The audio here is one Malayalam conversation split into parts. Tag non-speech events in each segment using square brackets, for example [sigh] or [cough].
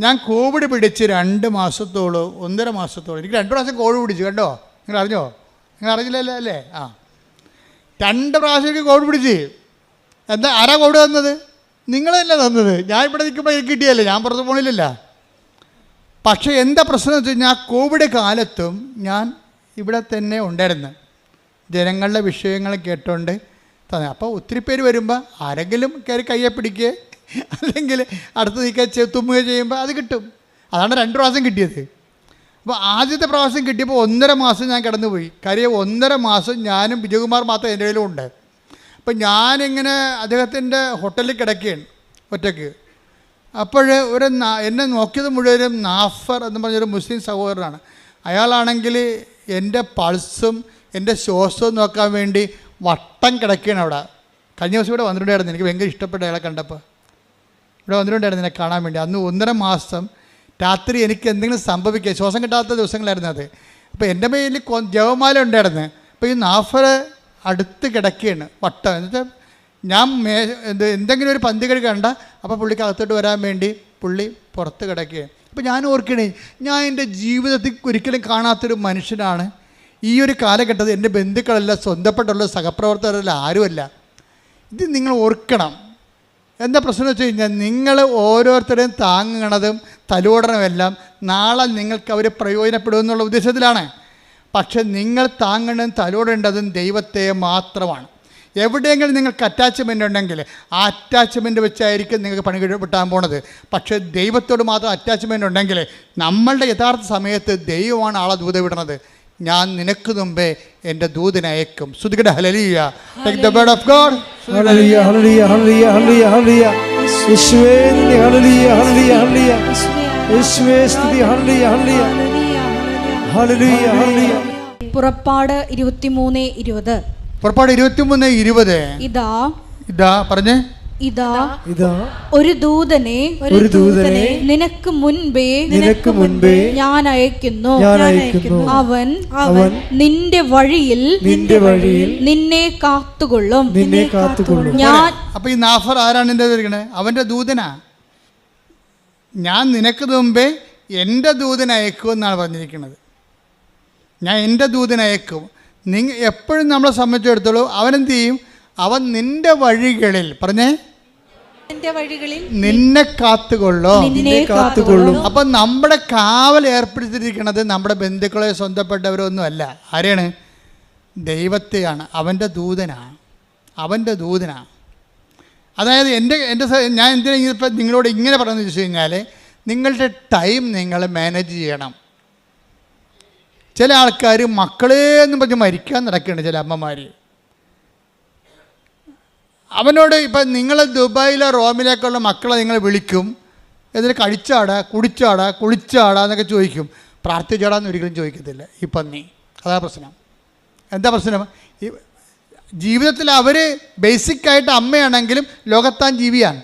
ഞാൻ കോവിഡ് പിടിച്ച് രണ്ട് മാസത്തോളം ഒന്നര മാസത്തോളം എനിക്ക് രണ്ട് പ്രാവശ്യം കോവിഡ് പിടിച്ചു കണ്ടോ? നിങ്ങൾ അറിഞ്ഞോ? നിങ്ങൾ അറിഞ്ഞില്ലല്ലോ അല്ലേ? ആ. രണ്ട് പ്രാവശ്യം എനിക്ക് കോവിഡ് പിടിച്ച്. എന്താ ആരാ കോവിഡ് തന്നത്? നിങ്ങളല്ലേ തന്നത്. ഞാൻ ഇവിടെ നിൽക്കുമ്പോൾ എനിക്ക് കിട്ടിയല്ലേ? ഞാൻ പുറത്ത് പോണില്ലല്ല. പക്ഷേ എന്താ പ്രശ്നം എന്ന് വെച്ച് കഴിഞ്ഞാൽ കോവിഡ് കാലത്തും ഞാൻ ഇവിടെ തന്നെ ഉണ്ടായിരുന്നു. ജനങ്ങളുടെ വിഷയങ്ങൾ കേട്ടോണ്ട് തന്നെ. അപ്പോൾ ഒത്തിരി പേര് വരുമ്പോൾ ആരെങ്കിലും കയറി കയ്യെ പിടിക്കുക [laughs] അല്ലെങ്കിൽ അടുത്ത് നിൽക്കുക തുമ്മുക ചെയ്യുമ്പോൾ അത് കിട്ടും. അതാണ് രണ്ട് പ്രാവശ്യം കിട്ടിയത്. അപ്പോൾ ആദ്യത്തെ പ്രാവശ്യം കിട്ടിയപ്പോൾ ഒന്നര മാസം ഞാൻ കിടന്നുപോയി. കാര്യം ഒന്നര മാസം ഞാനും വിജയകുമാർ മാത്രം എന്റെ കയ്യിലും ഉണ്ട്. അപ്പം ഞാനിങ്ങനെ അദ്ദേഹത്തിന്റെ ഹോട്ടലിൽ കിടക്കുകയാണ് ഒറ്റയ്ക്ക്. അപ്പോൾ ഒരു എന്നെ നോക്കിയത് മുഴുവനും നാഫർ എന്ന് പറഞ്ഞൊരു മുസ്ലിം സഹോദരനാണ്. അയാളാണെങ്കിൽ എന്റെ പൾസും എന്റെ ശ്വാസവും നോക്കാൻ വേണ്ടി വട്ടം കിടക്കുകയാണ് അവിടെ. കഴിഞ്ഞ ദിവസം ഇവിടെ വന്നിട്ടുണ്ടായിരുന്നു. എനിക്ക് ഭയങ്കര ഇഷ്ടപ്പെട്ട അയാളെ കണ്ടപ്പോൾ. ഇവിടെ വന്നിട്ടുണ്ടായിരുന്നു എന്നെ കാണാൻ വേണ്ടി. അന്ന് ഒന്നര മാസം രാത്രി എനിക്ക് എന്തെങ്കിലും സംഭവിക്കുക ശ്വാസം കിട്ടാത്ത ദിവസങ്ങളായിരുന്നു അത്. അപ്പോൾ എന്റെ മേലിൽ ജവമാല ഉണ്ടായിരുന്നു. അപ്പോൾ ഈ നാഫർ അടുത്ത് കിടക്കുകയാണ് വട്ടം. എന്നിട്ട് ഞാൻ മേ എന്ത് എന്തെങ്കിലും ഒരു പന്തി കഴി കണ്ട അപ്പോൾ പുള്ളിക്ക് അകത്തോട്ട് വരാൻ വേണ്ടി പുള്ളി പുറത്ത് കിടക്കുകയാണ്. അപ്പോൾ ഞാൻ ഓർക്കണേ ഞാൻ എന്റെ ജീവിതത്തിൽ ഒരിക്കലും കാണാത്തൊരു മനുഷ്യനാണ്. ഈ ഒരു കാലഘട്ടത്തിൽ എന്റെ ബന്ധുക്കളല്ല സ്വന്തപ്പെട്ടുള്ള സഹപ്രവർത്തകരല്ല ആരുമല്ല. ഇത് നിങ്ങൾ ഓർക്കണം. എന്താ പ്രശ്നം വെച്ച് കഴിഞ്ഞാൽ നിങ്ങൾ ഓരോരുത്തരെയും താങ്ങണതും തലോടനമെല്ലാം നാളെ നിങ്ങൾക്ക് അവർ പ്രയോജനപ്പെടും എന്നുള്ള ഉദ്ദേശത്തിലാണ്. പക്ഷെ നിങ്ങൾ താങ്ങണതും തലോടേണ്ടതും ദൈവത്തെ മാത്രമാണ്. എവിടെയെങ്കിലും നിങ്ങൾക്ക് അറ്റാച്ച്മെന്റ് ഉണ്ടെങ്കിൽ ആ അറ്റാച്ച്മെന്റ് വെച്ചായിരിക്കും നിങ്ങൾക്ക് പണി കിട്ടാൻ പോണത്. പക്ഷേ ദൈവത്തോട് മാത്രം അറ്റാച്ച്മെന്റ് ഉണ്ടെങ്കിൽ നമ്മളുടെ യഥാർത്ഥ സമയത്ത് ദൈവമാണ് ആളെ ദൂത വിടണത് ഞാൻ നിനക്ക് മുമ്പേ എന്റെ ദൂതനയക്കും ശ്രുതികട ഹലലിയ take the bird of God hallelujah ഹല്ലേലൂയ ഹല്ലേലൂയ ഹല്ലേലൂയ ഹലലിയ യേശുവേ നീ ഹല്ലേലൂയ ഹല്ലേലൂയ ഹലലിയ യേശുവേ സ്തുതി ഹലലിയ ഹല്ലേലൂയ. ഹല്ലേലൂയ ഹല്ലേലൂയ. പുറപ്പാട് ഇരുപത്തിമൂന്ന് ഇരുപത്. പുറപ്പാട് ഇരുപത്തിമൂന്ന് ഇരുപത്. ഇതാ ഇതാ പറഞ്ഞേ. ഇതാ ഇതാ ഒരു ദൂതനെ ഒരു ദൂതനെ നിനക്ക് മുൻപേ നിനക്ക് മുൻപേ ഞാൻ അയക്കുന്നു ഞാൻ അയക്കുന്നു. അവൻ അവൻ നിന്റെ വഴിയിൽ നിന്റെ വഴിയിൽ നിന്നെ കാത്തുകൊള്ളും. നിന്നെ കാത്തുകൊള്ളും. ഞാൻ അപ്പൊ ഈ നാഫർ ആരാണ് എന്റെ വരികണേ അവന്റെ ദൂതനാ. ഞാൻ നിനക്ക് മുമ്പേ എന്റെ ദൂതൻ അയക്കും എന്നാണ് പറഞ്ഞിരിക്കുന്നത്. ഞാൻ എന്റെ ദൂതൻ അയക്കും. നിങ്ങൾ എപ്പോഴും നമ്മളെ സംബന്ധിച്ചിടത്തോളം അവനെന്ത് ചെയ്യും? അവൻ നിന്റെ വഴികളിൽ പറഞ്ഞേ എന്റെ വഴികളിൽ നിന്നെ കാത്തുകൊള്ളും. നിന്നെ കാത്തുകൊള്ളും. അപ്പൊ നമ്മുടെ കാവൽ ഏർപ്പെടുത്തിയിരിക്കുന്നത് നമ്മുടെ ബന്ധുക്കളെ സ്വന്തപ്പെട്ടവരൊന്നും അല്ല ആരെയാണ് ദൈവത്തെയാണ്. അവന്റെ ദൂതനാണ്. അവന്റെ ദൂതനാണ്. അതായത് എന്റെ എന്റെ ഞാൻ എന്തിനാ ഇപ്പം നിങ്ങളോട് ഇങ്ങനെ പറയുന്നത് വെച്ച് കഴിഞ്ഞാൽ നിങ്ങളുടെ ടൈം നിങ്ങൾ മാനേജ് ചെയ്യണം. ചില ആൾക്കാർ മക്കളെ എന്ന് പറഞ്ഞ് മരിക്കാൻ നടക്കുകയാണ് ചില അമ്മമാർ അവനോട് ഇപ്പം നിങ്ങൾ ദുബായിലോ റോമിലേക്കുള്ള മക്കളെ നിങ്ങൾ വിളിക്കും. എന്നിട്ട് കഴിച്ചാടാ കുടിച്ചാടാ കുളിച്ചാടാ എന്നൊക്കെ ചോദിക്കും. പ്രാർത്ഥിച്ചാടാന്ന് ഒരിക്കലും ചോദിക്കത്തില്ല. ഈ പന്നി അതാ പ്രശ്നം. എന്താ പ്രശ്നം? ഈ ജീവിതത്തിൽ അവർ ബേസിക്കായിട്ട് അമ്മയാണെങ്കിലും ലോകത്താൻ ജീവിയാണ്.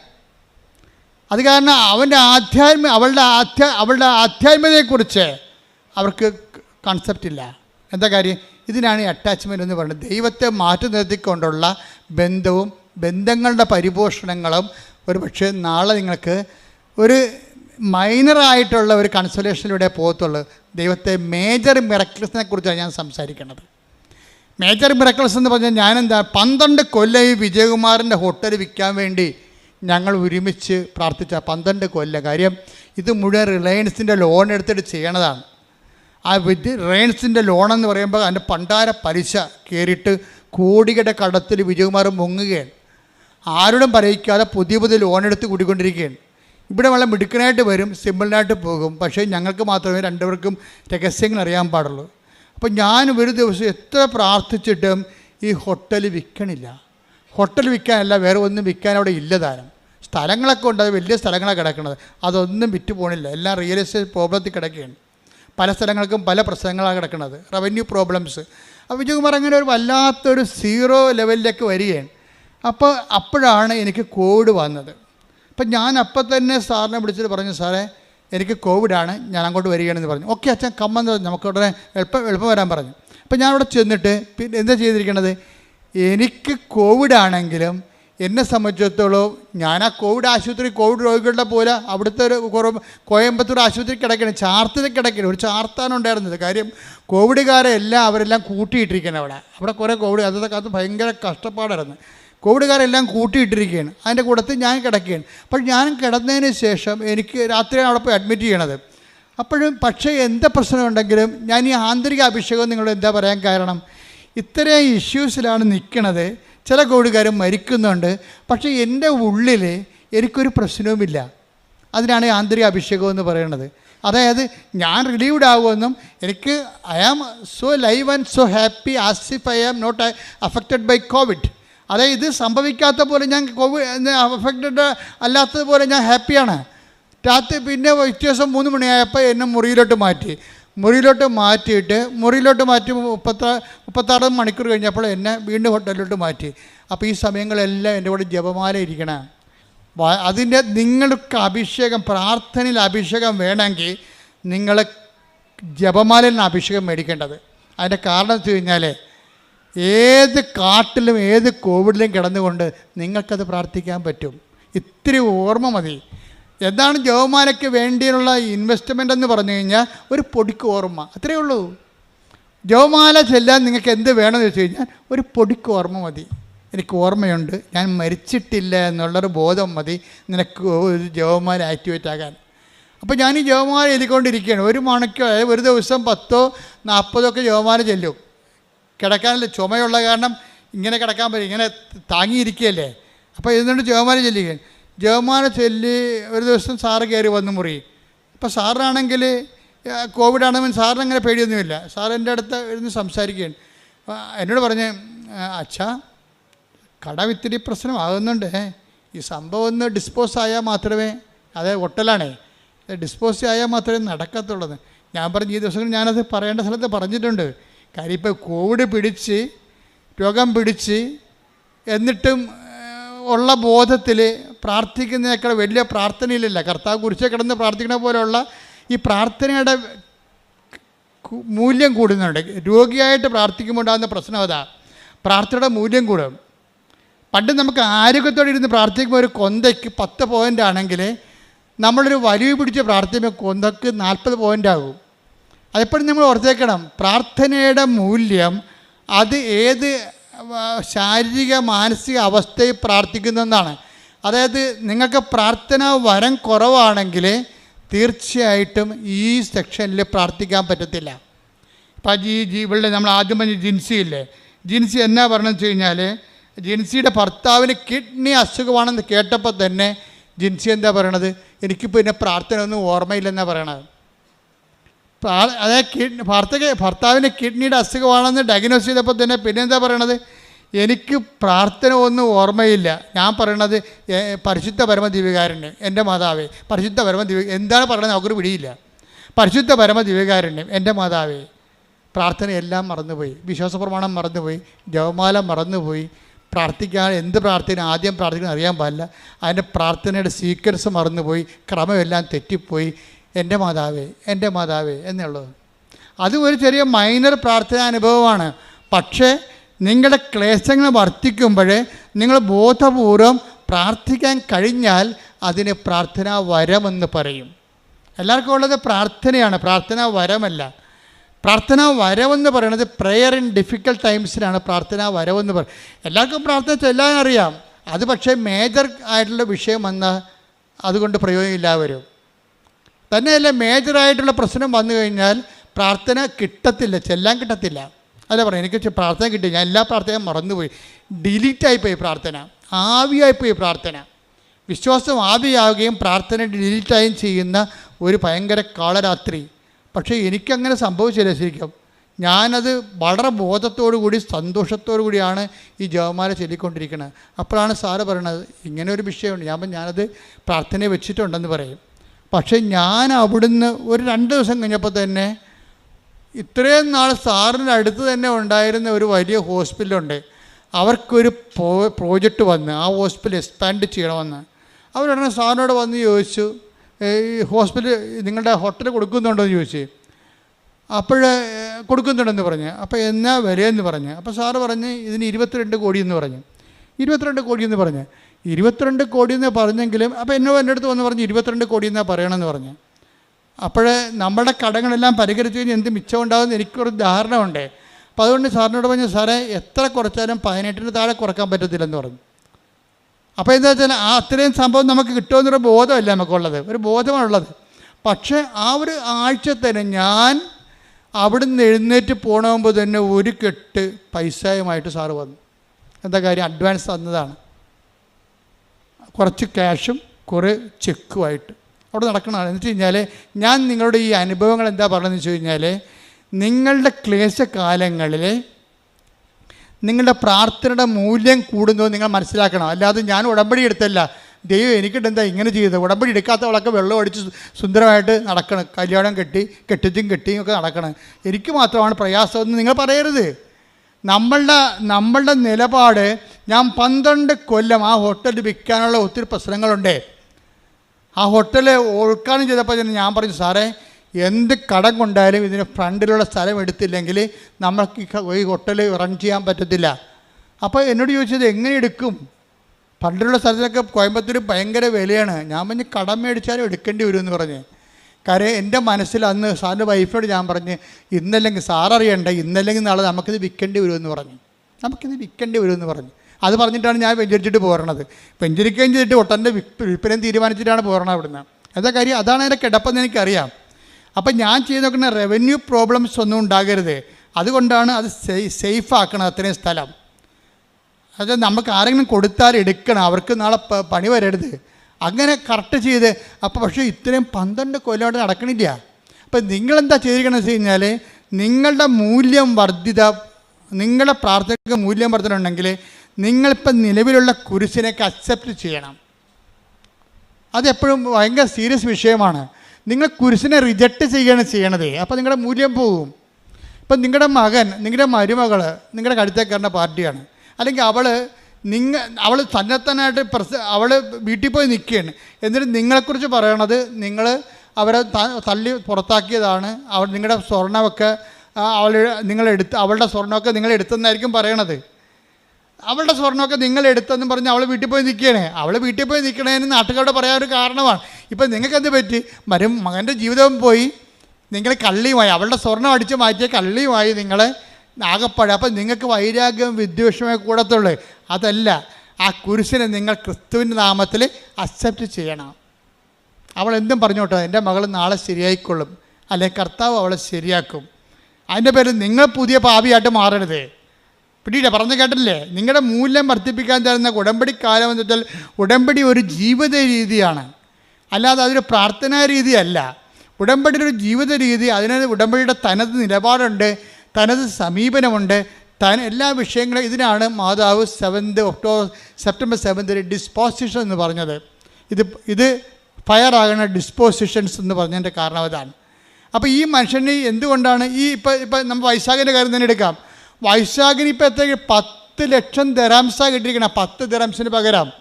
അത് കാരണം അവന്റെ ആധ്യാത്മ അവളുടെ ആധ്യാ അവളുടെ ആധ്യാത്മികതയെക്കുറിച്ച് അവർക്ക് കൺസെപ്റ്റ് ഇല്ല. എന്താ കാര്യം? ഇതിനാണ് ഈ അറ്റാച്ച്മെന്റ് എന്ന് പറയുന്നത്. ദൈവത്തെ മാറ്റി നിർത്തിക്കൊണ്ടുള്ള ബന്ധവും ബന്ധങ്ങളുടെ പരിപോഷണങ്ങളും ഒരു പക്ഷേ നാളെ നിങ്ങൾക്ക് ഒരു മൈനറായിട്ടുള്ള ഒരു കൺസൊലേഷനിലൂടെ പോകത്തുള്ളൂ. ദൈവത്തെ മേജർ മിറക്കിൾസിനെ കുറിച്ചാണ് ഞാൻ സംസാരിക്കുന്നത്. മേജർ മിറക്കിൾസ് എന്ന് പറഞ്ഞാൽ ഞാനെന്താ പന്ത്രണ്ട് കൊല്ലം ഈ വിജയകുമാറിന്റെ ഹോട്ടൽ വിൽക്കാൻ വേണ്ടി ഞങ്ങൾ ഒരുമിച്ച് പ്രാർത്ഥിച്ച പന്ത്രണ്ട് കൊല്ലം കാര്യം ഇത് മുഴുവൻ റിലയൻസിന്റെ ലോൺ എടുത്തിട്ട് ചെയ്യണതാണ്. ആ വിദ്യ റിലയൻസിന്റെ ലോൺ എന്ന് പറയുമ്പോൾ അതിന്റെ പണ്ടാര പലിശ കയറിയിട്ട് കോടികളുടെ കടത്തിൽ വിജയകുമാർ മുങ്ങുകയാണ്. ആരോടും പറയിക്കാതെ പുതിയ പുതിയ ലോൺ എടുത്ത് കൂടിക്കൊണ്ടിരിക്കുകയാണ്. ഇവിടെ വളരെ മിടുക്കനായിട്ട് വരും സിമ്പിളിനായിട്ട് പോകും. പക്ഷേ ഞങ്ങൾക്ക് മാത്രമേ രണ്ടുപേർക്കും രഹസ്യങ്ങൾ അറിയാൻ പാടുള്ളൂ. അപ്പോൾ ഞാൻ ഒരു ദിവസം എത്ര പ്രാർത്ഥിച്ചിട്ടും ഈ ഹോട്ടൽ വിൽക്കണില്ല. ഹോട്ടൽ വിൽക്കാനല്ല വേറെ ഒന്നും വിൽക്കാൻ അവിടെ ഇല്ല താരം. സ്ഥലങ്ങളൊക്കെ ഉണ്ട് അത് വലിയ സ്ഥലങ്ങളാണ് കിടക്കുന്നത്. അതൊന്നും വിറ്റ് പോണില്ല. എല്ലാം റിയൽ എസ്റ്റേറ്റ് പ്രോബ്ലത്തിൽ കിടക്കുകയാണ്. പല സ്ഥലങ്ങൾക്കും പല പ്രശ്നങ്ങളാണ് കിടക്കുന്നത്. റവന്യൂ പ്രോബ്ലംസ് അപ്പോൾ വിജയകുമാർ അങ്ങനെ ഒരു വല്ലാത്തൊരു സീറോ ലെവലിലേക്ക് വരികയാണ്. അപ്പോൾ അപ്പോഴാണ് എനിക്ക് കോവിഡ് വന്നത്. അപ്പം ഞാൻ അപ്പം തന്നെ സാറിനെ വിളിച്ചിട്ട് പറഞ്ഞു സാറേ എനിക്ക് കോവിഡാണ് ഞാൻ അങ്ങോട്ട് വരികയാണെന്ന് പറഞ്ഞു. ഓക്കെ അച്ഛൻ കമ്മെന്ന് നമുക്ക് ഉടനെ എളുപ്പം എളുപ്പം വരാൻ പറഞ്ഞു. അപ്പം ഞാൻ അവിടെ ചെന്നിട്ട് പിന്നെ എന്താ ചെയ്തിരിക്കണത്? എനിക്ക് കോവിഡാണെങ്കിലും എന്നെ സംബന്ധിച്ചിടത്തോളം ഞാൻ ആ കോവിഡ് ആശുപത്രി കോവിഡ് രോഗികളുടെ പോലെ അവിടുത്തെ ഒരു കുറവ് കോയമ്പത്തൂർ ആശുപത്രി കിടക്കണം ചാർത്തിൽ കിടക്കണം ഒരു ചാർത്താണ് ഉണ്ടായിരുന്നത്. കാര്യം കോവിഡുകാരെ എല്ലാം അവരെല്ലാം കൂട്ടിയിട്ടിരിക്കണം അവിടെ. അവിടെ കുറേ കോവിഡ് അതൊക്കെ കാലത്ത് ഭയങ്കര കഷ്ടപ്പാടായിരുന്നു. കോവിഡുകാരെല്ലാം കൂട്ടിയിട്ടിരിക്കുകയാണ്. അതിന്റെ കൂട്ടത്തിൽ ഞാൻ കിടക്കുകയാണ്. അപ്പോൾ ഞാൻ കിടന്നതിന് ശേഷം എനിക്ക് രാത്രിയാണ് അവിടെ പോയി അഡ്മിറ്റ് ചെയ്യണത്. അപ്പോഴും പക്ഷേ എന്ത് പ്രശ്നമുണ്ടെങ്കിലും ഞാൻ ഈ ആന്തരിക അഭിഷേകം നിങ്ങൾ എന്താ പറയാൻ കാരണം? ഇത്രയും ഇഷ്യൂസിലാണ് നിൽക്കണത്. ചില കോവിഡുകാർ മരിക്കുന്നുണ്ട്. പക്ഷേ എന്റെ ഉള്ളിൽ എനിക്കൊരു പ്രശ്നവുമില്ല. അതിനാണ് ആന്തരിക അഭിഷേകം എന്ന് പറയുന്നത് അതായത് ഞാൻ റിലീവ്ഡ് ആകുമെന്നും എനിക്ക് I am so live and so happy as if I am not affected by COVID അതായത് ഇത് സംഭവിക്കാത്ത പോലെ ഞാൻ കോവിഡ് അഫക്റ്റഡ് അല്ലാത്തതുപോലെ ഞാൻ ഹാപ്പിയാണ് രാത്രി പിന്നെ വ്യത്യാസം മൂന്ന് മണിയായപ്പോൾ എന്നെ മുറിയിലോട്ട് മാറ്റി. മുറിയിലോട്ട് മാറ്റിയിട്ട് മുറിയിലോട്ട് മാറ്റി മുപ്പത്താ മുപ്പത്താറ് മണിക്കൂർ കഴിഞ്ഞപ്പോൾ എന്നെ വീണ്ടും ഹോട്ടലിലോട്ട് മാറ്റി. അപ്പോൾ ഈ സമയങ്ങളെല്ലാം എന്റെ കൂടെ ജപമാല ഇരിക്കണേ. അതിന്റെ നിങ്ങൾക്ക് അഭിഷേകം പ്രാർത്ഥനയിൽ അഭിഷേകം വേണമെങ്കിൽ നിങ്ങൾ ജപമാലയിൽ അഭിഷേകം മേടിക്കേണ്ടത്. അതിന്റെ കാരണം വെച്ച് കഴിഞ്ഞാൽ ഏത് കാട്ടിലും ഏത് കോവിഡിലും കിടന്നുകൊണ്ട് നിങ്ങൾക്കത് പ്രാർത്ഥിക്കാൻ പറ്റും. ഇത്തിരി ഓർമ്മ മതി. എന്താണ് ജവമാലയ്ക്ക് വേണ്ടിയുള്ള ഇൻവെസ്റ്റ്മെന്റ് എന്ന് പറഞ്ഞു കഴിഞ്ഞാൽ ഒരു പൊടിക്ക് ഓർമ്മ. അത്രയേ ഉള്ളൂ. ജവമാല ചെല്ലാൻ നിങ്ങൾക്ക് എന്ത് വേണമെന്ന് വെച്ച് കഴിഞ്ഞാൽ ഒരു പൊടിക്ക് ഓർമ്മ മതി. എനിക്ക് ഓർമ്മയുണ്ട്. ഞാൻ മരിച്ചിട്ടില്ല എന്നുള്ളൊരു ബോധം മതി നിനക്ക് ഒരു ജവമാല ആക്ടിവേറ്റ് ആകാൻ. അപ്പോൾ ഞാൻ ഈ ജവമാല എഴുതിക്കൊണ്ടിരിക്കുകയാണ്. ഒരു മണിക്കോ ഒരു ദിവസം പത്തോ നാൽപ്പതോ ഒക്കെ ജവമാല ചെല്ലും. കിടക്കാനല്ല. ചുമയുള്ള കാരണം ഇങ്ങനെ കിടക്കാൻ പറ്റും. ഇങ്ങനെ താങ്ങിയിരിക്കുകയല്ലേ? അപ്പോൾ ഇരുന്നുകൊണ്ട് ജവമാനെ ചെല്ലുകയാണ്? ജവമാനെ ചൊല്ലി ഒരു ദിവസം സാറ് കയറി വന്നു മുറി. അപ്പോൾ സാറിനാണെങ്കിൽ കോവിഡ് ആണെങ്കിൽ സാറിന് പേടിയൊന്നുമില്ല. സാർ എന്റെ അടുത്ത് ഇരുന്ന് സംസാരിക്കുകയാണ്. എന്നോട് പറഞ്ഞ് "ആ, അച്ഛാ കടം ഇത്തിരി പ്രശ്നമാകുന്നുണ്ട്. ഈ സംഭവം ഒന്ന് ഡിസ്പോസ് ആയാൽ മാത്രമേ അത് ഒട്ടലാണേ. ഡിസ്പോസ് ആയാൽ മാത്രമേ നടക്കത്തുള്ളൂ ഞാൻ പറഞ്ഞു ഈ ദിവസങ്ങളിൽ ഞാനത് പറയേണ്ട സ്ഥലത്ത് പറഞ്ഞിട്ടുണ്ട്. കാര്യം ഇപ്പോൾ കോവിഡ് പിടിച്ച് രോഗം പിടിച്ച് എന്നിട്ടും ഉള്ള ബോധത്തിൽ പ്രാർത്ഥിക്കുന്നതിനേക്കാൾ വലിയ പ്രാർത്ഥനയിലില്ല. കർത്താവ് കുറിച്ച് കിടന്ന് പ്രാർത്ഥിക്കുന്ന പോലെയുള്ള ഈ പ്രാർത്ഥനയുടെ മൂല്യം കൂടുന്നുണ്ട്. രോഗിയായിട്ട് പ്രാർത്ഥിക്കുമ്പോൾ ഉണ്ടാകുന്ന പ്രശ്നം അതാ. പ്രാർത്ഥനയുടെ മൂല്യം കൂടും. പണ്ട് നമുക്ക് ആരോഗ്യത്തോടെ ഇരുന്ന് പ്രാർത്ഥിക്കുമ്പോൾ ഒരു കൊന്തയ്ക്ക് പത്ത് പോയിന്റ് ആണെങ്കിൽ നമ്മളൊരു വലിവ് പിടിച്ച് പ്രാർത്ഥിക്കുമ്പോൾ കൊന്തക്ക് നാൽപ്പത് പോയിന്റ് ആകും. അതെപ്പോഴും നമ്മൾ ഓർത്തേക്കണം പ്രാർത്ഥനയുടെ മൂല്യം അത് ഏത് ശാരീരിക മാനസിക അവസ്ഥയിൽ പ്രാർത്ഥിക്കുന്നതെന്നാണ് അതായത് നിങ്ങൾക്ക് പ്രാർത്ഥന വരം കുറവാണെങ്കിൽ തീർച്ചയായിട്ടും ഈ സെക്ഷനിൽ പ്രാർത്ഥിക്കാൻ പറ്റത്തില്ല. ഇപ്പം ഈ ജീവികളിൽ നമ്മൾ ആദ്യം പറഞ്ഞ ജിൻസി ഇല്ലേ? ജിൻസി എന്നാ പറഞ്ഞെന്ന് വെച്ച് കഴിഞ്ഞാൽ ജിൻസിയുടെ ഭർത്താവിന് കിഡ്നി അസുഖമാണെന്ന് കേട്ടപ്പോൾ തന്നെ ജിൻസി എന്താ പറയണത്? എനിക്കിപ്പോൾ പിന്നെ പ്രാർത്ഥന ഒന്നും ഓർമ്മയില്ലെന്നാണ് പറയണത്. അതായത് കിഡ്നി ഭർത്തക ഭർത്താവിന് കിഡ്നിയുടെ അസുഖമാണെന്ന് ഡയഗ്നോസ് ചെയ്തപ്പോൾ തന്നെ പിന്നെന്താ പറയണത്? എനിക്ക് പ്രാർത്ഥന ഒന്നും ഓർമ്മയില്ല. ഞാൻ പറയണത് പരിശുദ്ധ പരമദിവ്യകാരുണ്യം എന്റെ മാതാവേ പരിശുദ്ധ പരമദിവ്യ എന്താണ് പറയണത് അവർക്ക് പിടിയില്ല. പരിശുദ്ധ പരമദിവ്യകാരുണ്യം എന്റെ മാതാവേ പ്രാർത്ഥനയെല്ലാം മറന്നുപോയി. വിശ്വാസപ്രമാണം മറന്നുപോയി. ജവമാല മറന്നുപോയി. പ്രാർത്ഥിക്കാൻ എന്ത് പ്രാർത്ഥന ആദ്യം പ്രാർത്ഥിക്കണം അറിയാൻ പാടില്ല. അതിന്റെ പ്രാർത്ഥനയുടെ സീക്വൻസ് മറന്നുപോയി. ക്രമമെല്ലാം തെറ്റിപ്പോയി. എന്റെ മാതാവേ എന്റെ മാതാവേ എന്നുള്ളത്. അത് ഒരു ചെറിയ മൈനർ പ്രാർത്ഥനാനുഭവമാണ് പക്ഷേ നിങ്ങളുടെ ക്ലേശങ്ങൾ വർദ്ധിക്കുമ്പോൾ നിങ്ങൾ ബോധപൂർവം പ്രാർത്ഥിക്കാൻ കഴിഞ്ഞാൽ അതിന് പ്രാർത്ഥനാ വരമെന്ന് പറയും. എല്ലാവർക്കും ഉള്ളത് പ്രാർത്ഥനയാണ് പ്രാർത്ഥനാ വരമല്ല. പ്രാർത്ഥനാ വരവെന്ന് പറയുന്നത് പ്രെയർ ഇൻ ഡിഫിക്കൽട്ട് ടൈംസിനാണ് പ്രാർത്ഥനാ വരവെന്ന് പറ എല്ലാവർക്കും പ്രാർത്ഥന ചെല്ലാൻ അറിയാം അത് പക്ഷേ മേജർ ആയിട്ടുള്ള വിഷയം വന്നാൽ അതുകൊണ്ട് പ്രയോജനമില്ല വരും. തന്നെയല്ല മേജറായിട്ടുള്ള പ്രശ്നം വന്നു കഴിഞ്ഞാൽ പ്രാർത്ഥന കിട്ടത്തില്ല ചെല്ലാൻ കിട്ടത്തില്ല. അല്ല പറയാം എനിക്ക് പ്രാർത്ഥന കിട്ടി ഞാൻ എല്ലാ പ്രാർത്ഥനയും മറന്നുപോയി. ഡിലീറ്റായിപ്പോയി പ്രാർത്ഥന ആവിയായിപ്പോയി പ്രാർത്ഥന. വിശ്വാസം ആവിയാവുകയും പ്രാർത്ഥന ഡിലീറ്റായും ചെയ്യുന്ന ഒരു ഭയങ്കര കാളരാത്രി. പക്ഷേ എനിക്കങ്ങനെ സംഭവിച്ചില്ല ശരിക്കും. ഞാനത് വളരെ ബോധത്തോടു കൂടി സന്തോഷത്തോടു കൂടിയാണ് ഈ ജവമാല ചൊല്ലിക്കൊണ്ടിരിക്കുന്നത് അപ്പോഴാണ് സാറ് പറയണത് ഇങ്ങനെ ഒരു വിഷയമുണ്ട്. ഞാൻ ഞാനത് പ്രാർത്ഥനയെ വെച്ചിട്ടുണ്ടെന്ന് പറയും. പക്ഷേ ഞാൻ അവിടുന്ന് ഒരു രണ്ട് ദിവസം കഴിഞ്ഞപ്പോൾ തന്നെ ഇത്രയും നാൾ സാറിന്റെ അടുത്ത് തന്നെ ഉണ്ടായിരുന്ന ഒരു വലിയ ഹോസ്പിറ്റലുണ്ട്. അവർക്കൊരു പ്രോ പ്രോജക്റ്റ് വന്ന് ആ ഹോസ്പിറ്റൽ എക്സ്പാൻഡ് ചെയ്യണമെന്ന്. അവരുടനെ സാറിനോട് വന്ന് ചോദിച്ചു ഈ ഹോസ്പിറ്റൽ നിങ്ങളുടെ ഹോട്ടൽ കൊടുക്കുന്നുണ്ടോ എന്ന് ചോദിച്ചു. അപ്പോൾ കൊടുക്കുന്നുണ്ടെന്ന് പറഞ്ഞു. അപ്പോൾ എന്നാ വിലയെന്ന് പറഞ്ഞു. അപ്പോൾ സാറ് പറഞ്ഞ് ഇതിന് ഇരുപത്തിരണ്ട് കോടി എന്ന് പറഞ്ഞു. ഇരുപത്തിരണ്ട് കോടി എന്ന് പറഞ്ഞ്. ഇരുപത്തിരണ്ട് കോടി എന്ന് പറഞ്ഞെങ്കിലും അപ്പോൾ എന്നോ എന്റെ അടുത്ത് വന്ന് പറഞ്ഞു ഇരുപത്തിരണ്ട് കോടി എന്നാ പറയണമെന്ന് പറഞ്ഞു. അപ്പോഴേ നമ്മുടെ കടങ്ങളെല്ലാം പരിഹരിച്ചു കഴിഞ്ഞാൽ എന്ത് മിച്ചം ഉണ്ടാകുമെന്ന് എനിക്കൊരു ധാരണ ഉണ്ട്. അപ്പോൾ അതുകൊണ്ട് സാറിനോട് പറഞ്ഞു സാറേ എത്ര കുറച്ചാലും പതിനെട്ടിന് താഴെ കുറയ്ക്കാൻ പറ്റത്തില്ലെന്ന് പറഞ്ഞു. അപ്പോൾ എന്താ വെച്ചാൽ ആ അത്രയും സംഭവം നമുക്ക് കിട്ടുമെന്നൊരു ബോധമല്ല നമുക്കുള്ളത്. ഒരു ബോധമാണുള്ളത്. പക്ഷേ ആ ഒരു ആഴ്ച തന്നെ ഞാൻ അവിടുന്ന് എഴുന്നേറ്റ് പോകണമെമ്പോൾ തന്നെ ഒരു കെട്ട് പൈസയുമായിട്ട് സാറ് വന്നു. എന്താ കാര്യം? അഡ്വാൻസ് തന്നതാണ്. കുറച്ച് ക്യാഷും കുറേ ചെക്കുമായിട്ട്. അവിടെ നടക്കണതാണ് എന്ന് വെച്ച് കഴിഞ്ഞാൽ ഞാൻ നിങ്ങളുടെ ഈ അനുഭവങ്ങൾ എന്താ പറയുന്നത് വെച്ച് കഴിഞ്ഞാൽ നിങ്ങളുടെ ക്ലേശകാലങ്ങളിൽ നിങ്ങളുടെ പ്രാർത്ഥനയുടെ മൂല്യം കൂടുന്നത് നിങ്ങൾ മനസ്സിലാക്കണം. അല്ലാതെ ഞാൻ ഉടമ്പടി എടുത്തല്ല ദൈവം എനിക്കിട്ട് എന്താ ഇങ്ങനെ ചെയ്തത്? ഉടമ്പടി എടുക്കാത്തവളൊക്കെ വെള്ളം അടിച്ച് സുന്ദരമായിട്ട് നടക്കണം. കല്യാണം കെട്ടി കെട്ടിച്ചും കെട്ടിയും ഒക്കെ നടക്കണം. എനിക്ക് മാത്രമാണ് പ്രയാസമെന്ന് നിങ്ങൾ പറയരുത്. നമ്മളുടെ നമ്മളുടെ നിലപാട് ഞാൻ പന്ത്രണ്ട് കൊല്ലം ആ ഹോട്ടൽ വിൽക്കാനുള്ള ഒത്തിരി പ്രശ്നങ്ങളുണ്ട്. ആ ഹോട്ടൽ ഉൾക്കാനും ചെയ്തപ്പോൾ തന്നെ ഞാൻ പറഞ്ഞു സാറേ എന്ത് കടം കൊണ്ടായാലും ഇതിന് ഫ്രണ്ടിലുള്ള സ്ഥലം എടുത്തില്ലെങ്കിൽ നമ്മൾക്ക് ഈ ഹോട്ടൽ റൺ ചെയ്യാൻ പറ്റത്തില്ല. അപ്പോൾ എന്നോട് ചോദിച്ചത് എങ്ങനെ എടുക്കും? ഫ്രണ്ടിലുള്ള സ്ഥലത്തൊക്കെ കോയമ്പത്തൂർ ഭയങ്കര വിലയാണ്. ഞാൻ പറഞ്ഞ് കടം മേടിച്ചാലും എടുക്കേണ്ടി വരുമെന്ന് പറഞ്ഞ്. കാര്യം എന്റെ മനസ്സിൽ അന്ന് സാറിന്റെ വൈഫിനോട് ഞാൻ പറഞ്ഞ് ഇന്നല്ലെങ്കിൽ സാററിയണ്ട ഇന്നല്ലെങ്കിൽ നാളെ നമുക്കിത് വിൽക്കേണ്ടി വരുമെന്ന് പറഞ്ഞു. നമുക്കിത് വിൽക്കേണ്ടി വരുമെന്ന് പറഞ്ഞു. അത് പറഞ്ഞിട്ടാണ് ഞാൻ വെഞ്ചരിച്ചിട്ട് പോരണത്. വെഞ്ചരിക്കുകയും ചെയ്തിട്ട് ഒട്ടന്റെ വിൽപ്പനയും തീരുമാനിച്ചിട്ടാണ് പോരണത് അവിടുന്ന്. എന്താ കാര്യം? അതാണ് എന്റെ കിടപ്പെന്ന് എനിക്കറിയാം. അപ്പം ഞാൻ ചെയ്ത് നോക്കുന്ന റവന്യൂ പ്രോബ്ലംസ് ഒന്നും ഉണ്ടാകരുത്. അതുകൊണ്ടാണ് അത് സേഫ് ആക്കണം അത്രയും സ്ഥലം. അതായത് നമുക്ക് ആരെങ്കിലും കൊടുത്താൽ എടുക്കണം. അവർക്ക് നാളെ പണി വരരുത്. അങ്ങനെ കറക്റ്റ് ചെയ്ത് അപ്പോൾ പക്ഷേ ഇത്രയും പന്ത്രണ്ട് കൊല്ലമായിട്ട് നടക്കണില്ല. അപ്പം നിങ്ങളെന്താ ചെയ്തിരിക്കണമെന്ന് വെച്ച് കഴിഞ്ഞാൽ നിങ്ങളുടെ മൂല്യം വർദ്ധിത നിങ്ങളുടെ പ്രാർത്ഥനയ്ക്ക് മൂല്യം വർദ്ധന ഉണ്ടെങ്കിൽ നിങ്ങളിപ്പം നിലവിലുള്ള കുരിശിനെയൊക്കെ അക്സെപ്റ്റ് ചെയ്യണം. അതെപ്പോഴും ഭയങ്കര സീരിയസ് വിഷയമാണ്. നിങ്ങൾ കുരിശിനെ റിജക്റ്റ് ചെയ്യുകയാണ് ചെയ്യണത്. അപ്പോൾ നിങ്ങളുടെ മൂല്യം പോകും. ഇപ്പം നിങ്ങളുടെ മകൻ നിങ്ങളുടെ മരുമകൾ നിങ്ങളുടെ കടുത്തേക്കാരന്റെ പാർട്ടിയാണ്. അല്ലെങ്കിൽ അവൾ നിങ്ങൾ അവൾ സന്നദ്ധനായിട്ട് പ്രസ അവൾ വീട്ടിൽ പോയി നിൽക്കുകയാണ്. എന്നിട്ട് നിങ്ങളെക്കുറിച്ച് പറയണത് നിങ്ങൾ അവരെ തള്ളി പുറത്താക്കിയതാണ്. അവൾ നിങ്ങളുടെ സ്വർണമൊക്കെ അവൾ നിങ്ങളെടുത്ത് അവളുടെ സ്വർണമൊക്കെ നിങ്ങൾ എടുത്തെന്നായിരിക്കും പറയണത്. അവളുടെ സ്വർണമൊക്കെ നിങ്ങൾ എടുത്തെന്ന് പറഞ്ഞ് അവൾ വീട്ടിൽ പോയി നിൽക്കണേ അവൾ വീട്ടിൽ പോയി നിൽക്കണേന്ന് നാട്ടുകാരോട് പറയാൻ ഒരു കാരണമാണ്. ഇപ്പം നിങ്ങൾക്ക് എന്ത് പറ്റി? മരും മകന്റെ ജീവിതം പോയി. നിങ്ങൾ കള്ളിയുമായി അവളുടെ സ്വർണം അടിച്ച് മാറ്റിയ കള്ളിയുമായി നിങ്ങൾ ആകപ്പാട്. അപ്പം നിങ്ങൾക്ക് വൈരാഗ്യം വിദ്വേഷമേ കൂടത്തുള്ളൂ. അതല്ല ആ കുരിശിനെ നിങ്ങൾ ക്രിസ്തുവിന്റെ നാമത്തിൽ അക്സെപ്റ്റ് ചെയ്യണം. അവൾ എന്തും പറഞ്ഞോട്ടെ എന്റെ മകൾ നാളെ ശരിയായിക്കൊള്ളും. അല്ലെ കർത്താവ് അവളെ ശരിയാക്കും. അതിന്റെ പേരിൽ നിങ്ങൾ പുതിയ പാപിയായിട്ട് മാറരുത്. പിടിയില്ല പറഞ്ഞു കേട്ടില്ലേ നിങ്ങളുടെ മൂല്യം വർദ്ധിപ്പിക്കാൻ തരുന്ന ഉടമ്പടി കാലം എന്ന് വെച്ചാൽ ഉടമ്പടി ഒരു ജീവിത രീതിയാണ്. അല്ലാതെ അതൊരു പ്രാർത്ഥനാ രീതിയല്ല. ഉടമ്പടി ഒരു ജീവിത രീതി അതിന് ഉടമ്പടിയുടെ തനത് നിലപാടുണ്ട് തനത് സമീപനമുണ്ട് തൻ എല്ലാ വിഷയങ്ങളും ഇതിനാണ് മാതാവ് സെവൻത് ഒക്ടോബർ സെപ്റ്റംബർ സെവൻത്തിന് ഡിസ്പോസിഷൻ എന്ന് പറഞ്ഞത്. ഇത് ഇത് ഫയർ ആകുന്ന ഡിസ്പോസിഷൻസ് എന്ന് പറഞ്ഞതിന്റെ കാരണം അതാണ്. അപ്പോൾ ഈ മനുഷ്യന് എന്തുകൊണ്ടാണ് ഈ ഇപ്പം ഇപ്പം നമ്മൾ വൈശാഖിന്റെ കാര്യം തന്നെ എടുക്കാം. വൈശാഖിന് ഇപ്പോൾ എത്ര പത്ത് ലക്ഷം ദരാംസ കിട്ടിയിരിക്കണം പത്ത് ദരാംസിന് പകരം.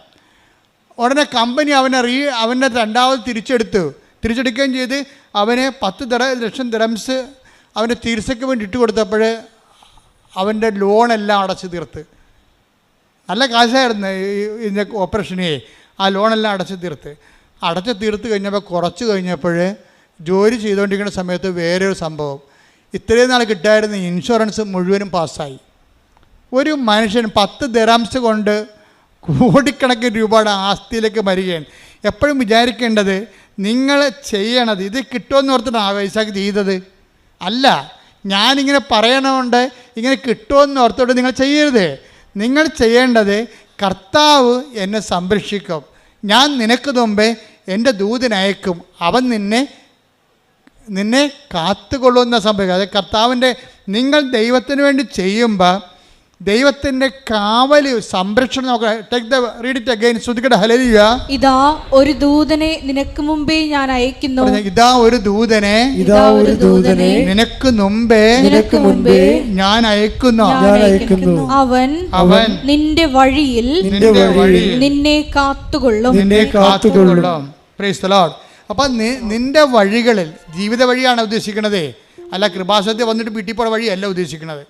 ഉടനെ കമ്പനി അവനെ റീ അവനെ രണ്ടാമത് തിരിച്ചെടുത്തു. തിരിച്ചെടുക്കുകയും ചെയ്ത് അവന് പത്ത് ദറ ലക്ഷം ദരംസ് അവന്റെ ചികിത്സയ്ക്ക് വേണ്ടി ഇട്ട് കൊടുത്തപ്പോൾ അവന്റെ ലോണെല്ലാം അടച്ചു തീർത്ത്. നല്ല കാശായിരുന്നു ഇതിന്റെ ഓപ്പറേഷനെ ആ ലോണെല്ലാം അടച്ചു തീർത്ത്. അടച്ചു തീർത്ത് കഴിഞ്ഞപ്പോൾ കുറച്ച് കഴിഞ്ഞപ്പോൾ ജോലി ചെയ്തുകൊണ്ടിരിക്കുന്ന സമയത്ത് വേറൊരു സംഭവം. ഇത്രയും നാൾ കിട്ടായിരുന്ന ഇൻഷുറൻസ് മുഴുവനും പാസ്സായി. ഒരു മനുഷ്യൻ പത്ത് ദരാംസ് കൊണ്ട് കോടിക്കണക്കിന് രൂപയുടെ ആസ്തിയിലേക്ക് വരികയാണ്. എപ്പോഴും വിചാരിക്കേണ്ടത് നിങ്ങൾ ചെയ്യണത് ഇത് കിട്ടുമെന്ന് ഓർത്തിട്ടാണ് വൈശാഖ് ചെയ്തത്. അല്ല ഞാനിങ്ങനെ പറയണമുണ്ട് ഇങ്ങനെ കിട്ടുമെന്ന് ഓർത്തോട്ട് നിങ്ങൾ ചെയ്യരുത്. നിങ്ങൾ ചെയ്യേണ്ടത് കർത്താവ് എന്നെ സംരക്ഷിക്കും. ഞാൻ നിനക്ക് മുമ്പേ എന്റെ ദൂതനയക്കും അവൻ നിന്നെ നിന്നെ കാത്തുകൊള്ളുന്ന സംഭവിക്കുക അത് കർത്താവിന്റെ നിങ്ങൾ ദൈവത്തിന് വേണ്ടി ചെയ്യുമ്പോൾ ദൈവത്തിന്റെ കാവൽ സംരക്ഷണം നോക്കാം take the read it again ശ്രുതിക്കട്ടെ ഹലലിയ ഇതാ ഒരു ദൂതനെ നിനക്ക് മുമ്പേ ഞാൻ അയക്കുന്നു. ഇതാ ഒരു ദൂതനെ ഇതാ ഒരു ദൂതനെ നിനക്ക് മുമ്പേ നിനക്ക് മുൻപേ ഞാൻ അയക്കുന്നു. ഞാൻ അയക്കുന്നു. അവൻ അവൻ നിന്റെ വഴിയിൽ നിന്റെ വഴിയിൽ നിന്നെ കാത്തുകൊള്ളും. നിന്നെ കാത്തുകൊള്ളും. പ്രൈസ് ദി ലോർഡ് അപ്പം നി- നിന്റെ വഴികളിൽ ജീവിത വഴിയാണ് ഉദ്ദേശിക്കുന്നത് അല്ല കൃപാസനത്തിൽ വന്നിട്ട് വീട്ടിൽ പോണ വഴിയല്ല ഉദ്ദേശിക്കുന്നത്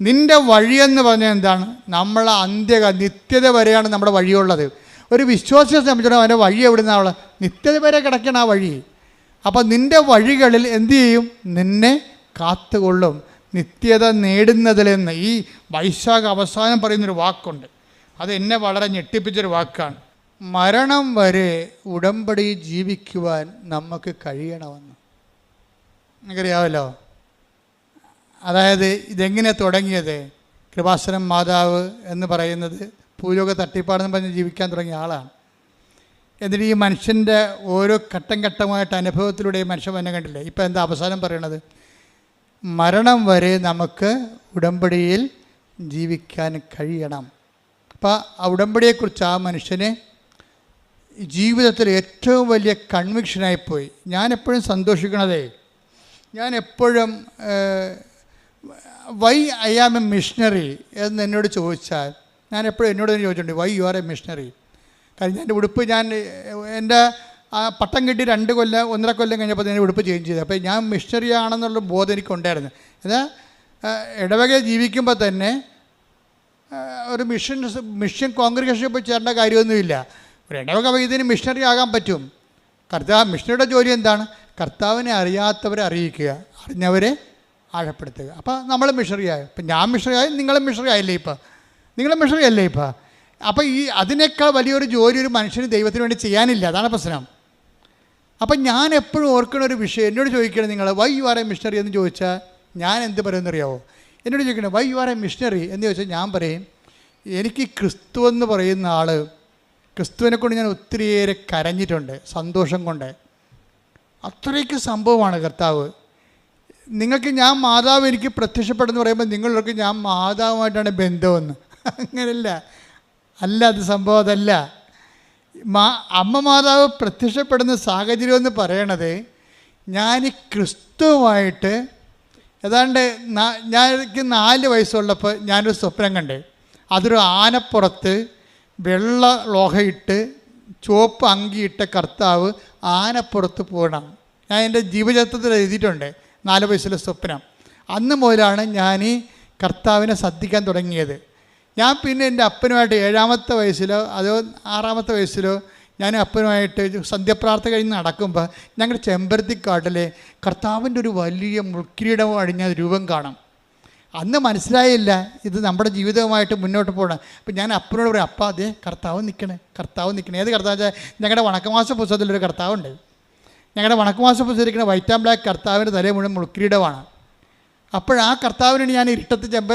നിന്റെ വഴിയെന്ന് പറഞ്ഞാൽ എന്താണ്? നമ്മളെ അന്ത്യ നിത്യത വരെയാണ് നമ്മുടെ വഴിയുള്ളത്. ഒരു വിശ്വാസിയെ സംബന്ധിച്ചിടത്തോളം അവന്റെ വഴി എവിടെ നിന്നാണ് നിത്യത വരെ കിടക്കണം ആ വഴി. അപ്പം നിന്റെ വഴികളിൽ എന്തു ചെയ്യും? നിന്നെ കാത്തുകൊള്ളും. നിത്യത നേടുന്നതിലെന്ന് ഈ വൈശാഖ അവസാനം പറയുന്നൊരു വാക്കുണ്ട്. അത് എന്നെ വളരെ ഞെട്ടിപ്പിച്ചൊരു വാക്കാണ്. മരണം വരെ ഉടമ്പടി ജീവിക്കുവാൻ നമുക്ക് കഴിയണമെന്ന്. നിങ്ങൾക്കറിയാമല്ലോ അതായത് ഇതെങ്ങനെ തുടങ്ങിയത്? കൃപാസനം മാതാവ് എന്ന് പറയുന്നത് ഭൂലോക തട്ടിപ്പാടെന്ന് പറഞ്ഞ് ജീവിക്കാൻ തുടങ്ങിയ ആളാണ്. എന്നിട്ട് ഈ മനുഷ്യന്റെ ഓരോ ഘട്ടം ഘട്ടമായിട്ട് അനുഭവത്തിലൂടെ ഈ മനുഷ്യൻ വന്നെ കണ്ടില്ലേ? ഇപ്പം എന്താ അവസാനം പറയണത്? മരണം വരെ നമുക്ക് ഉടമ്പടിയിൽ ജീവിക്കാൻ കഴിയണം. അപ്പം ആ ഉടമ്പടിയെക്കുറിച്ച് ആ മനുഷ്യന് ജീവിതത്തിൽ ഏറ്റവും വലിയ കൺവിക്ഷനായിപ്പോയി ഞാൻ എപ്പോഴും സന്തോഷിക്കണതേ ഞാൻ എപ്പോഴും why I am a missionary എന്ന് എന്നോട് ചോദിച്ചാൽ ഞാൻ എപ്പോഴും എന്നോട് തന്നെ ചോദിച്ചിട്ടുണ്ട് why you are a missionary കാരണം എന്റെ ഉടുപ്പ് ഞാൻ എന്റെ ആ പട്ടം കിട്ടി രണ്ട് കൊല്ലം ഒന്നര കൊല്ലം കഴിഞ്ഞപ്പോൾ ഞാൻ ഉടുപ്പ് ചേഞ്ച് ചെയ്തു. അപ്പോൾ ഞാൻ മിഷണറി ആണെന്നുള്ള ബോധം എനിക്കുണ്ടായിരുന്നു. എന്നാൽ ഇടവകയെ ജീവിക്കുമ്പോൾ തന്നെ ഒരു മിഷൻ മിഷൻ കോൺഗ്രിഗേഷനിൽ പോയി ചേരേണ്ട കാര്യമൊന്നുമില്ല. ഒരു ഇടവക വൈദ്യന് മിഷണറി ആകാൻ പറ്റും. കർത്താവ് മിഷണറിയുടെ ജോലി എന്താണ്? കർത്താവിനെ അറിയാത്തവരെ അറിയിക്കുക അറിഞ്ഞവരെ ആഴപ്പെടുത്തുക. അപ്പോൾ നമ്മൾ മിഷണറി ആയി? ഇപ്പം ഞാൻ മിഷണറി ആയി നിങ്ങളും മിഷണറി ആയില്ലേ ഇപ്പം? നിങ്ങളും മിഷണറി അല്ലേ ഇപ്പം? അപ്പോൾ ഈ അതിനേക്കാൾ വലിയൊരു ജോലി ഒരു മനുഷ്യന് ദൈവത്തിന് വേണ്ടി ചെയ്യാനില്ല. അതാണ് പ്രശ്നം. അപ്പം ഞാൻ എപ്പോഴും ഓർക്കുന്ന ഒരു വിഷയം എന്നോട് ചോദിക്കണം നിങ്ങൾ why you are a missionary എന്ന് ചോദിച്ചാൽ ഞാൻ എന്ത് പറയുമെന്നറിയാവോ എന്നോട് ചോദിക്കണം why you are a missionary എന്ന് ചോദിച്ചാൽ ഞാൻ പറയും എനിക്ക് ക്രിസ്തു എന്ന് പറയുന്ന ആൾ ക്രിസ്തുവിനെ കൊണ്ട് ഞാൻ ഒത്തിരിയേറെ കരഞ്ഞിട്ടുണ്ട് സന്തോഷം കൊണ്ട്. അത്രയ്ക്ക് സംഭവമാണ് കർത്താവ്. നിങ്ങൾക്ക് ഞാൻ മാതാവ് എനിക്ക് പ്രത്യക്ഷപ്പെടുന്നു പറയുമ്പോൾ നിങ്ങളൊക്കെ ഞാൻ മാതാവുമായിട്ടാണ് ബന്ധമെന്ന്. അങ്ങനെയല്ല അല്ല അത് സംഭവം അതല്ല. മാ അമ്മ മാതാവ് പ്രത്യക്ഷപ്പെടുന്ന സാഹചര്യം എന്ന് പറയണത് ഞാൻ ക്രിസ്തുവായിട്ട് ഏതാണ്ട് ഞാൻ എനിക്ക് നാല് വയസ്സുള്ളപ്പോൾ ഞാനൊരു സ്വപ്നം കണ്ടേ. അതൊരു ആനപ്പുറത്ത് വെള്ള ലോഹയിട്ട് ചുവപ്പ് അങ്കിയിട്ട കർത്താവ് ആനപ്പുറത്ത് പോകണം ഞാൻ എന്റെ ജീവചരിത്രത്തിൽ എഴുതിയിട്ടുണ്ട്. നാല് വയസ്സിലെ സ്വപ്നം. അന്ന് മുതലാണ് ഞാൻ ഈ കർത്താവിനെ ശ്രദ്ധിക്കാൻ തുടങ്ങിയത്. ഞാൻ പിന്നെ എന്റെ അപ്പനുമായിട്ട് ഏഴാമത്തെ വയസ്സിലോ അതോ ആറാമത്തെ വയസ്സിലോ ഞാൻ അപ്പനുമായിട്ട് സന്ധ്യപ്രാർത്ഥന കഴിഞ്ഞ് നടക്കുമ്പോൾ ഞങ്ങളുടെ ചെമ്പരത്തിക്കാട്ടിലെ കർത്താവിന്റെ ഒരു വലിയ മുൾക്കിരീടം അഴിഞ്ഞ രൂപം കാണാം. അന്ന് മനസ്സിലായില്ല ഇത് നമ്മുടെ ജീവിതവുമായിട്ട് മുന്നോട്ട് പോകണം. അപ്പം ഞാൻ അപ്പനോട് പറയും അപ്പ അതേ കർത്താവ് നിൽക്കണേ കർത്താവ് നിൽക്കണേ ഏത് കർത്താവ് വെച്ചാൽ ഞങ്ങളുടെ വണക്കമാസ പുസ്തകത്തിലൊരു കർത്താവുണ്ട്. ഞങ്ങളുടെ വണക്കമാസ പുസ്തകത്തിരിക്കുന്ന വൈറ്റ് ആൻഡ് ബ്ലാക്ക് കർത്താവിന്റെ തലേ മുഴുവൻ മുൾക്കിരീടമാണ്. അപ്പോൾ ആ കർത്താവിനാണ് ഞാൻ ഇരുട്ടത്ത് ചെമ്പ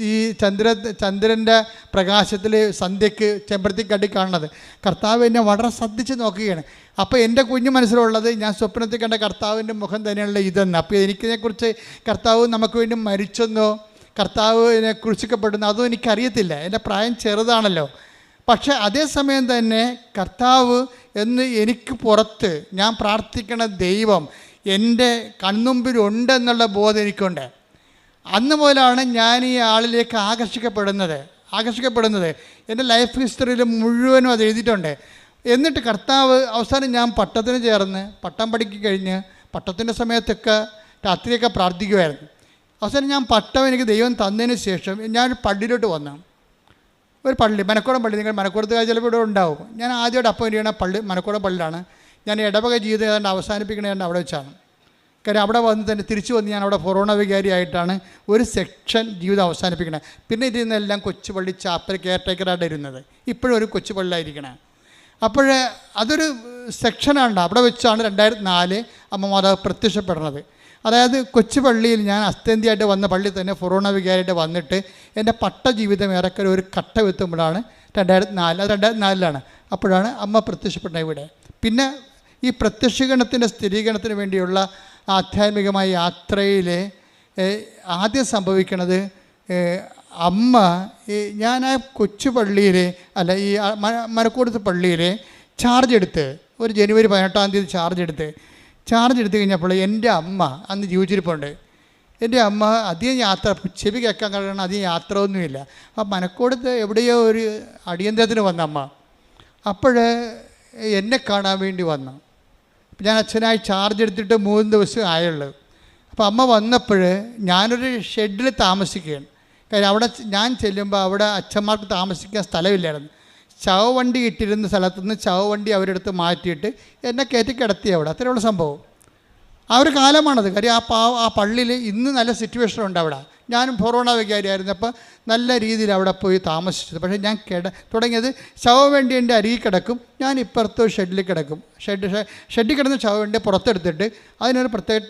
ഈ ചന്ദ്ര ചന്ദ്രന്റെ പ്രകാശത്തിൽ സന്ധ്യയ്ക്ക് ചെമ്പരത്തി കടി കാണുന്നത്. കർത്താവ് എന്നെ വളരെ ശ്രദ്ധിച്ച് നോക്കുകയാണ്. അപ്പോൾ എന്റെ കുഞ്ഞു മനസ്സിലുള്ളത് ഞാൻ സ്വപ്നത്തിൽ കണ്ട കർത്താവിന്റെ മുഖം തന്നെയുള്ള ഇതെന്ന്. അപ്പോൾ എനിക്കിതിനെക്കുറിച്ച് കർത്താവ് നമുക്ക് വേണ്ടി മരിച്ചെന്നോ കർത്താവിനെ കുറിച്ചിക്കപ്പെടുന്നു അതും എനിക്കറിയത്തില്ല. എന്റെ പ്രായം ചെറുതാണല്ലോ. പക്ഷേ അതേസമയം തന്നെ കർത്താവ് എന്ന് എനിക്ക് പുറത്ത് ഞാൻ പ്രാർത്ഥിക്കണ ദൈവം എന്റെ കൺമുമ്പിലുണ്ടെന്നുള്ള ബോധം എനിക്കുണ്ട്. അന്ന് മുതലാണ് ഞാൻ ഈ ആളിലേക്ക് ആകർഷിക്കപ്പെടുന്നത് ആകർഷിക്കപ്പെടുന്നത്. എന്റെ ലൈഫ് ഹിസ്റ്ററിയിൽ മുഴുവനും അത് എഴുതിയിട്ടുണ്ട്. എന്നിട്ട് കർത്താവ് അവസാനം ഞാൻ പട്ടത്തിന് ചേർന്ന് പട്ടം പഠിക്കി കഴിഞ്ഞ് പട്ടത്തിന്റെ സമയത്തൊക്കെ രാത്രിയൊക്കെ പ്രാർത്ഥിക്കുമായിരുന്നു അവസാനം ഞാൻ പട്ടം എനിക്ക് ദൈവം തന്നതിന് ശേഷം ഞാനൊരു പള്ളിയിലോട്ട് വന്നു. ഒരു പള്ളി മനക്കോടം പള്ളി. നിങ്ങൾ മനക്കോടത്ത് ചിലപ്പോൾ ഇവിടെ ഉണ്ടാവും. ഞാൻ ആദ്യമായിട്ട് അപ്പം ചെയ്യണ പള്ളി മനക്കോടം പള്ളിയിലാണ്. ഞാൻ ഇടവക ജീവിതം ഏതാണ്ട് അവസാനിപ്പിക്കണേണ്ട അവിടെ വെച്ചാണ്. കാര്യം അവിടെ വന്ന് തന്നെ തിരിച്ചു വന്ന് ഞാൻ അവിടെ ഫൊറോണ വികാരിയായിട്ടാണ് ഒരു സെക്ഷൻ ജീവിതം അവസാനിപ്പിക്കണത് പിന്നെ ഇതിൽ നിന്നെല്ലാം കൊച്ചുപള്ളി ചാപ്പൽ കെയർ ടേക്കറായിട്ട് ഇരുന്നത്. ഇപ്പോഴും ഒരു കൊച്ചുപള്ളിയായിരിക്കണേ അപ്പോൾ അതൊരു സെക്ഷനാണ് അവിടെ വെച്ചാണ് രണ്ടായിരത്തി നാല് അമ്മ മാതാവ് പ്രത്യക്ഷപ്പെടുന്നത്. അതായത് കൊച്ചു പള്ളിയിൽ ഞാൻ അസ്ഥന്തിയായിട്ട് വന്ന പള്ളി തന്നെ ഫൊറോണ വികാരിയായിട്ട് വന്നിട്ട് എന്റെ പട്ട ജീവിതം ഏറെക്കുറെ ഒരു കട്ട വെത്തുമ്പോഴാണ് രണ്ടായിരത്തി നാല് അത് രണ്ടായിരത്തി നാലിലാണ് അപ്പോഴാണ് അമ്മ പ്രത്യക്ഷപ്പെടുന്നത് ഇവിടെ. പിന്നെ ഈ പ്രത്യക്ഷീകരണത്തിന്റെ സ്ഥിരീകരണത്തിന് വേണ്ടിയുള്ള ആധ്യാത്മികമായ യാത്രയിൽ ആദ്യം സംഭവിക്കുന്നത് അമ്മ ഈ ഞാൻ ആ കൊച്ചു പള്ളിയിൽ അല്ല ഈ മരക്കൂടത്ത് പള്ളിയിൽ ചാർജ് എടുത്ത് ഒരു ജനുവരി പതിനെട്ടാം തീയതി ചാർജ് എടുത്ത് ചാർജ് എടുത്ത് കഴിഞ്ഞപ്പോൾ എന്റെ അമ്മ അന്ന് ജീവിച്ചിരിപ്പുണ്ട്. എന്റെ അമ്മ അധികം യാത്ര ചെവി കേൾക്കാൻ കാരണം അധികം യാത്ര ഒന്നുമില്ല ആ മനക്കോടത്ത് എവിടെയോ ഒരു അടിയന്തരത്തിന് വന്ന അമ്മ അപ്പോൾ എന്നെ കാണാൻ വേണ്ടി വന്നു. ഞാൻ അച്ഛനായി ചാർജ് എടുത്തിട്ട് മൂന്ന് ദിവസം ആയുള്ളൂ. അപ്പോൾ അമ്മ വന്നപ്പോൾ ഞാനൊരു ഷെഡിൽ താമസിക്കുകയാണ്. കാര്യം അവിടെ ഞാൻ ചെല്ലുമ്പോൾ അവിടെ അച്ഛന്മാർക്ക് താമസിക്കാൻ സ്ഥലമില്ലായിരുന്നു. ചവ വണ്ടി ഇട്ടിരുന്ന സ്ഥലത്തുനിന്ന് നിന്ന് ചവവണ്ടി അവരെടുത്ത് മാറ്റിയിട്ട് എന്നെ കയറ്റി കിടത്തി അവിടെ. അത്രയുള്ള സംഭവം. ആ ഒരു കാലമാണത്. കാര്യം ആ പാ ആ പള്ളിയിൽ ഇന്ന് നല്ല സിറ്റുവേഷൻ ഉണ്ട് അവിടെ. ഞാനും ഫൊറോണ വികാരിയായിരുന്നു. അപ്പോൾ നല്ല രീതിയിൽ അവിടെ പോയി താമസിച്ചത് പക്ഷേ ഞാൻ കിട തുടങ്ങിയത് ശവവണ്ടി എന്റെ അരികിൽ കിടക്കും. ഞാൻ ഇപ്പുറത്ത് ഷെഡിൽ കിടക്കും. ഷെഡ് ഷെഡിൽ കിടന്ന് ശവവണ്ടി പുറത്തെടുത്തിട്ട് അതിനൊരു പ്രത്യേക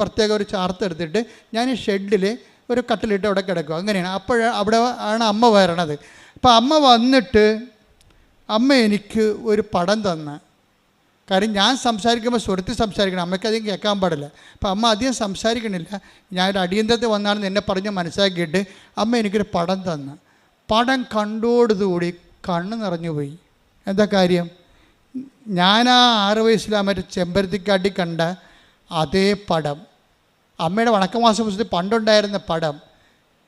പ്രത്യേക ഒരു ചാർത്ത് എടുത്തിട്ട് ഞാൻ ഷെഡിൽ ഒരു കട്ടിലിട്ട് അവിടെ കിടക്കും. അങ്ങനെയാണ്. അപ്പോൾ അവിടെ ആണ് അമ്മ വരണത്. അപ്പോൾ അമ്മ വന്നിട്ട് അമ്മ എനിക്ക് ഒരു പടം തന്ന്. കാര്യം ഞാൻ സംസാരിക്കുമ്പോൾ സ്വരത്തിൽ സംസാരിക്കണം. അമ്മയ്ക്ക് അധികം കേൾക്കാൻ പാടില്ല. അപ്പം അമ്മ അധികം സംസാരിക്കണില്ല. ഞാൻ ഒരു അടിയന്തരത്തിൽ വന്നാണെന്ന് എന്നെ പറഞ്ഞ് മനസ്സിലാക്കിയിട്ട് അമ്മ എനിക്കൊരു പടം തന്നു. പടം കണ്ടോടുകൂടി കണ്ണ് നിറഞ്ഞു പോയി. എന്താ കാര്യം? ഞാൻ ആ ആറ് വയസ്സിൽ മറ്റേ ചെമ്പരത്തിക്കാട്ടി കണ്ട അതേ പടം. അമ്മയുടെ വണക്കമാസ പുസ്തകത്തിൽ പണ്ടുണ്ടായിരുന്ന പടം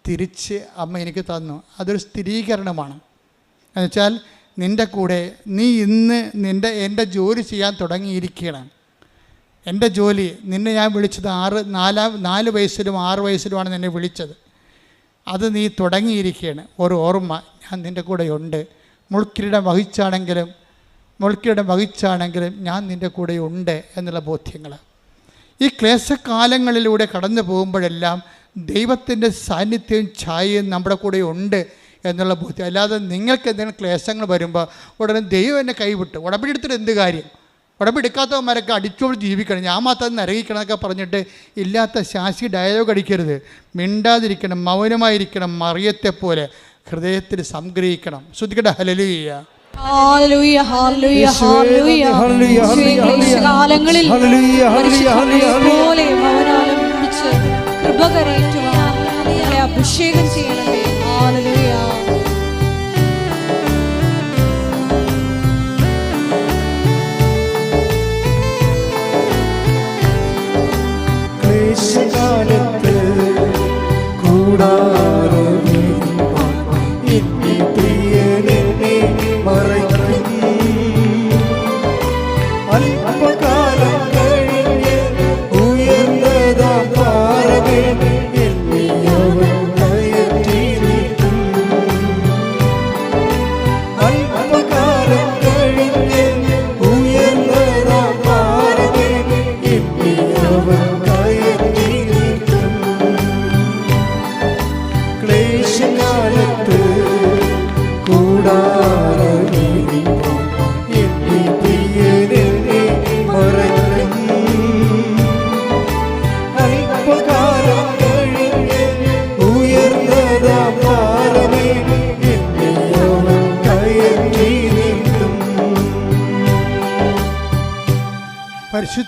തിരിച്ച് അമ്മ എനിക്ക് തന്നു. അതൊരു സ്ഥിരീകരണമാണ്. എന്നുവെച്ചാൽ നിന്റെ കൂടെ നീ ഇന്ന് നിന്റെ എന്റെ ജോലി ചെയ്യാൻ തുടങ്ങിയിരിക്കണം എന്റെ ജോലി നിന്നെ ഞാൻ വിളിച്ചത് ആറ് നാലാം നാല് വയസ്സിലും ആറ് വയസ്സിലുമാണ് നിന്നെ വിളിച്ചത്. അത് നീ തുടങ്ങിയിരിക്കുകയാണ്. ഒരു ഓർമ്മ ഞാൻ നിന്റെ കൂടെയുണ്ട്. മുൾക്കിരീടം വഹിച്ചാണെങ്കിലും മുൾക്കിരീടം വഹിച്ചാണെങ്കിലും ഞാൻ നിന്റെ കൂടെയുണ്ട് എന്നുള്ള ബോധ്യങ്ങൾ. ഈ ക്ലേശകാലങ്ങളിലൂടെ കടന്നു പോകുമ്പോഴെല്ലാം ദൈവത്തിന്റെ സാന്നിധ്യവും ഛായയും നമ്മുടെ കൂടെ ഉണ്ട് എന്നുള്ള ബോധ്യം. അല്ലാതെ നിങ്ങൾക്ക് എന്തെങ്കിലും ക്ലേശങ്ങൾ വരുമ്പോൾ ഉടനെ ദൈവം എന്നെ കൈവിട്ട്. ഉടമ്പടി എടുത്തിട്ട് എന്ത് കാര്യം? ഉടമ്പടി എടുക്കാത്തവന്മാരൊക്കെ അടിച്ചോട് ജീവിക്കണം. ഞാൻ മാത്രം നരകിക്കണമെന്നൊക്കെ എന്നൊക്കെ പറഞ്ഞിട്ട് ഇല്ലാത്ത ശാസി ഡയലോഗ് അടിക്കരുത്. മിണ്ടാതിരിക്കണം മൗനമായിരിക്കണം മറിയത്തെ പോലെ ഹൃദയത്തിൽ സംഗ്രഹിക്കണം. ശ്രദ്ധിക്കട്ടെ? ഹലലുയ്യ ഹല്ലേലൂയ, ഹല്ലേലൂയ, ഹല്ലേലൂയ. ഹല്ലേലൂയ, ഹല്ലേലൂയ, യേശുവേ, കാലങ്ങളിൽ ഹല്ലേലൂയ, ഹല്ലേലൂയ,